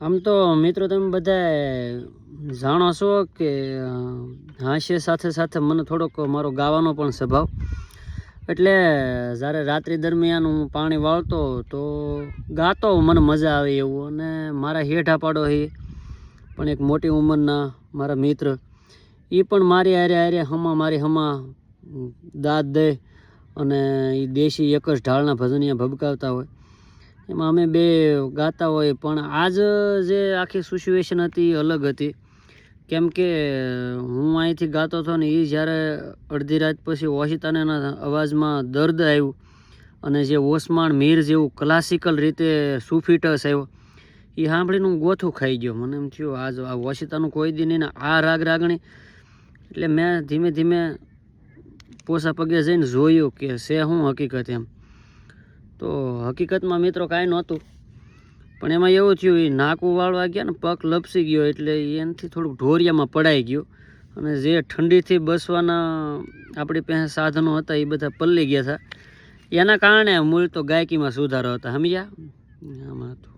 આમ તો મિત્રો તમે બધા જાણો છો કે હાસ્ય સાથે સાથે મને થોડોક મારો ગાવાનો પણ સ્વભાવ. એટલે જ્યારે રાત્રિ દરમિયાન હું પાણી વાળતો તો ગાતો મને મજા આવે એવું અને મારા હેઠા પાડો એ પણ એક મોટી ઉંમરના મારા મિત્ર એ પણ મારી હારે હારે હમા મારી હમા દાદ દે અને એ દેશી એક જ ઢાળના ભજનિયા ભબકાવતા હોય. એમાં અમે બે ગાતા હોય, પણ આજ જે આખી સિચ્યુએશન હતી એ અલગ હતી. કેમ કે હું અહીંથી ગાતો હતો ને એ જ્યારે અડધી રાત પછી ઓશિતાના અવાજમાં દર્દ આવ્યું અને જે ઓસમાણ મીર જેવું ક્લાસિકલ રીતે સુફીટસ આવ્યો એ સાંભળીને હું ગોથું ખાઈ ગયો. મને એમ થયું, આજ, આ ઓશિતાનું કોઈ દી નહીં ને આ રાગ રાગણી. એટલે મેં ધીમે ધીમે પોસા પગે જઈને જોયું કે છે શું હકીકત એમ. તો હકીકતમાં મિત્રો કાંઈ નહોતું. પણ એમાં એવું થયું એ નાકું વાળવા ગયા ને પગ લપસી ગયો એટલે એનાથી થોડુંક ઢોરિયામાં પડાઈ ગયું. અને જે ઠંડીથી બસવાના આપણી પાસે સાધનો હતા એ બધા પલ્લી ગયા હતા. એના કારણે મૂળ તો ગાયકીમાં સુધારો હતા, સમજ્યા? આમાં હતું